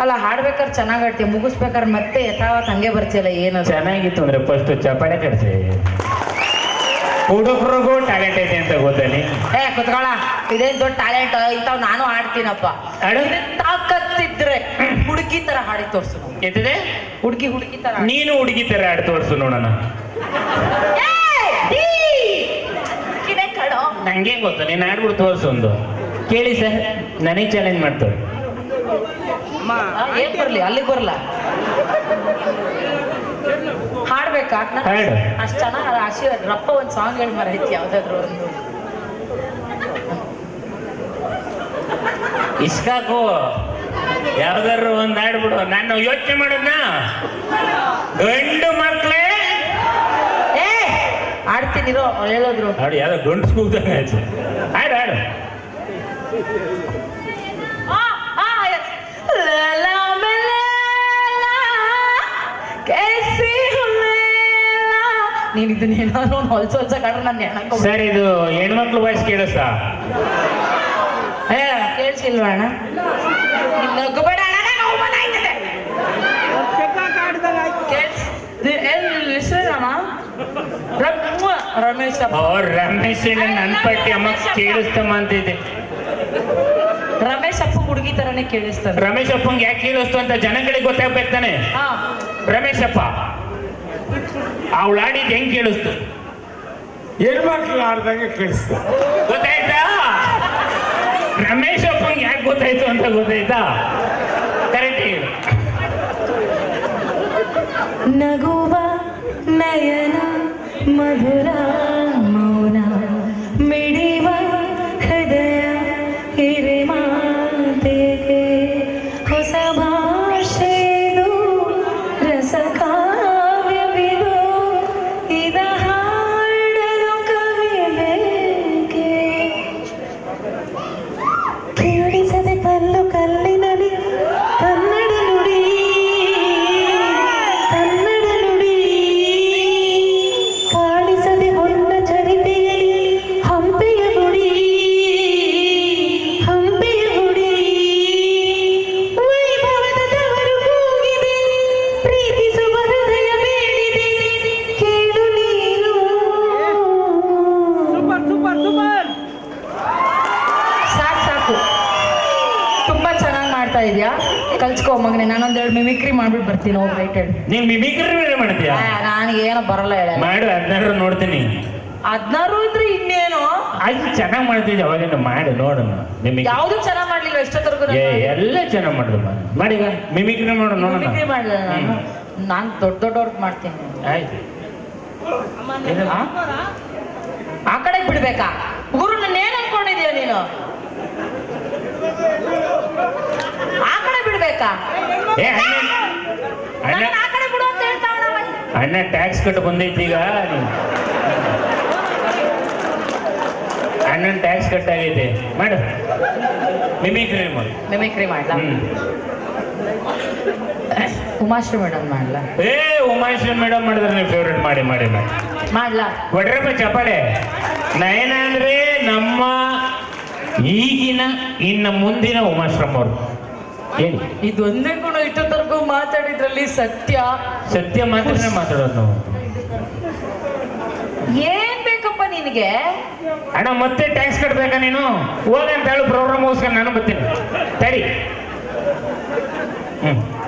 ಅಲ್ಲ ಹಾಡ್ಬೇಕಾದ್ರೆ ಚೆನ್ನಾಗ್ ಆಡ್ತೀಯ ಮುಗಿಸ್ಬೇಕಾದ್ರೆ ಮತ್ತೆ ಯಥಾವತ್ ಹಂಗೆ ಬರ್ತಿಲ್ಲ ಏನು ಚೆನ್ನಾಗಿತ್ತು ಅಂದ್ರೆ ಫಸ್ಟ್ ಚಪಾಳೆ ಕಟ್ಸಿ ಹುಡುಗರಿಗೂ ಟ್ಯಾಲೆಂಟ್ ಐತೆ ಅಂತ ಗೊತ್ತೇನಿ ಏ ಕುತ್ಕೊಳ ಇದೇನ್ ದೊಡ್ಡ ಟ್ಯಾಲೆಂಟ್ ಇಂಥವ್ ನಾನು ಹಾಡ್ತೀನಪ್ಪ ಹಾಡು? ತಾಕತ್ತಿದ್ರೆ ಹುಡುಗಿ ತರ ಹಾಡಿ ತೋರ್ಸು. ಎತ್ತಿದೆ ಹುಡುಗಿ ಹುಡುಗಿ ತರ ಹಾಡು. ನೀನು ಹುಡುಗಿ ತರ ಹಾಡಿ ತೋರ್ಸು ನೋಡೋಣ ಏಯ್! ಈ! ಹುಡುಗಿನೇ ಕಣೋ. ನಂಗೆ ಗೊತ್ತು ನೀನು ಆಡ್ಬಿಟ್ಟು ತೋರ್ಸು ಒಂದು ಕೇಳಿ ಸರ್ ನನಗೆ ಚಾಲೆಂಜ್ ಮಾಡ್ತಾರೆ ಏನ್ ಬರ್ಲಿ ಅಲ್ಲಿಗೆ ಬರಲ್ಲ ಹಾಡ್ಬೇಕಾ. ಅಷ್ಟ್ ಚೆನ್ನಾಗಿ ಆಶೀರ್ವಾದ ರಪ್ಪ ಒಂದು ಸಾಂಗ್ ಹೇಳಿ ಮರೈತಿ ಯಾವ್ದಾದ್ರು ಒಂದು. ಇಸ್ಕಾಕು ಯಾವ್ದಾದ್ರು ಒಂದ್ ಹಾಡ್ಬಿಡು. ನಾನು ಯೋಚನೆ ಮಾಡೋದ್ನ? ಗಂಡು ಮಕ್ಳೇ? ಏ ಆಡ್ತೀನಿರೋ ಹೇಳೋದ್ರು. ಹಾಡು ಯಾವ್ದೋ ಗಂಡು ಸ್ಕೂಲ್ ಆಯ್ತು. ಹಾಡು ಹಾಡು. ನೀನ್ ಇದನ್ನ ಏನಾದ್ರು ಹೊಲ್ಸ ಹೊಲ್ಸ ಕಾಡ್ರೆ ನಾನು ಹೆಣಕ್ ಸರ್ ಇದು ಹೆಣ್ಮಕ್ಳು ವಾಯ್ಸ್ ಕೇಳಿಸ್ತಾ? ಏ ಕೇಳಿಸಿಲ್ವ ಅಣ್ಣ? ನಗಬೇಡ ಅಣ್ಣ ನಂಗ್ ಅವಮಾನ ಆಯ್ತದೆ. ಕೇಳ್ಸ್- ದಿ- ಏನ್ ನಿನ್ ಹೆಸ್ರೇನಮ್ಮ? ರಮ್- ಮ್ವಾ. ರಮೇಶ್ ರಮೇಶ್ ನನ್ನ ಪಟ್ಟಿ ಅಮ್ಮ ಕೇಳಿಸ್ತಮ್ಮ ಅಂತಿದ್ದೆ. ರಮೇಶ್ ಅಪ್ಪ ಹುಡುಗಿ ತರನೇ ಕೇಳಿಸ್ತಾನೆ. ರಮೇಶ್ ಅಪ್ಪಂಗೆ ಯಾಕೆ ಕೇಳಿಸ್ತು ಅಂತ ಜನಗಳಿಗೆ ಗೊತ್ತಾಗ್ಬೇಕು ತಾನೆ? ಹಾ. ರಮೇಶ್ ಅಪ್ಪ. ಅವಳು ಆಡಿದ್ ಹೆಂಗ್ ಕೇಳಿಸ್ತು? ಹೆಣ್ಮಕ್ಳು ಆಡ್ದಂಗೆ ಕೇಳಿಸ್ತು. ಗೊತ್ತಾಯ್ತಾ? ರಮೇಶ್ ಅಪ್ಪಂಗೆ ಯಾಕೆ ಗೊತ್ತಾಯ್ತು ಅಂತ ಗೊತ್ತಾಯ್ತಾ? ಕರೆಕ್ಟ್ ಹೇಳು. ನಗುವ ನಯನ ಮಧುರ ಸೂಪರ್ ಸೂಪರ್. ಸಾಕು ಸಾಕು. ತುಂಬಾ ಚೆನ್ನಾಗಿ ಮಾಡ್ತಾ ಇದೆಯಾ? ಕಲ್ಸ್ಕೊ ಮಗನೆ ನಾನೊಂದೆರಡು ಮಿಮಿಕ್ರಿ ಮಾಡ್ಬಿಟ್ಟು ಬರ್ತೀನಿ ಹೋಗಿ ರೈಟ್ ಹೇಳಿ ನೀನ್ ಮಿಮಿಕ್ರಿ ಮಾಡ್ತೀಯಾ? ನನಗೆ ಏನೋ ಬರಲ್ಲ ಹೇಳ. ಮಾಡು ಹದಿನಾರು ನೋಡ್ತೀನಿ. ಹದಿನಾರು ಇದ್ರೆ ಇನ್ನೇನು? ಅದು ಚೆನ್ನಾಗಿ ಮಾಡ್ತಿದ್ದೆ ಅವಾಗಿಂದ ಮಾಡಿ ನೋಡೋಣ ನಿಮಗೆ ಯಾವುದು ಚೆನ್ನಾಗಿ ಮಾಡ್ಲಿಲ್ಲ ಎಷ್ಟೊತ್ತರೆಗೂ ಎಲ್ಲ ಚೆನ್ನಾಗಿ ಮಾಡಿದ್ರು ಮಾಡಿ ಮಿಮಿಕ್ರಿ ಮಾಡು ನೋಡೋಣ ಮಿಮಿಕ್ರಿ ಮಾಡಲಿಲ್ಲ ನಾನು? ನಾನು ದೊಡ್ಡ ದೊಡ್ಡವ್ರಿಗೆ ಮಾಡ್ತೀನಿ. ಆಯ್ತು. ಆ? ಕಡೆಗೆ ಬಿಡ್ಬೇಕಾ? ಗುರು ನನ್ನ ಏನ್ ಅನ್ಕೊಂಡಿದೀಯ ನೀನು? ಆ ಕಡೆ ಬಿಡ್ಬೇಕಾ? ಏ ಅಣ್ಣ ಅಣ್ಣ. ನನ್ನ ಆ ಕಡೆ ಬಿಡು ಅಂತ ಹೇಳ್ತಾವಣ ಅಣ್ಣ ಟ್ಯಾಕ್ಸ್ ಕಟ್ಟು ಬಂದೈತಿ ಈಗ. ನೀನು ಅಣ್ಣನ ಟ್ಯಾಕ್ಸ್ ಕಟ್ಟಾಗೈತೆ. ಮಾಡು. ಮಿಮಿಕ್ರಿ ಮಾಡು. ಮಿಮಿಕ್ರಿ ಮಾಡ್ಲಾ? ಹ್ಮ್. ಉಮಾಶ್ರೀ ಮೇಡಮ್ ಮಾಡ್ಲಾ? ಏ ಉಮಾಶ್ರೀ ಮೇಡಮ್ ಮಾಡಿದ್ರೆ ನೀವು ಫೇವ್ರೇಟ್ ಮಾಡಿ ಮಾಡಿ ಮಾಡಿ. ಮಾಡ್ಲಾ? ಒಡ್ರಪ್ಪ ಚಪ್ಪಾಳೆ. ನಯನ ಅಂದ್ರೆ ನಮ್ಮ ಈಗಿನ ಇನ್ನ ಮುಂದಿನ ಉಮಾಶ್ರಮ ಅವರು. ಹೇಳಿ. ಇದೊಂದೇ ಗುಣ ಇಷ್ಟೊತ್ತರೆಗೂ ಮಾತಾಡಿದ್ರಲ್ಲಿ ಸತ್ಯ. ಸತ್ಯ ಮಾತ್ರ ಮಾತಾಡೋದು ನಾವು. ಏನ್ ಬೇಕಪ್ಪ ನಿನಗೆ? ಅಣ್ಣ ಮತ್ತೆ ಟ್ಯಾಕ್ಸ್ ಕಟ್ಬೇಕಾ ನೀನು? ಹೋಗಂತ ಹೇಳು ಪ್ರೋಗ್ರಾಮ್ ಹೋಗ್ಸ್ಕೊಂಡು ನಾನು ಬರ್ತೀನಿ. ಸರಿ ಹ್ಮ್.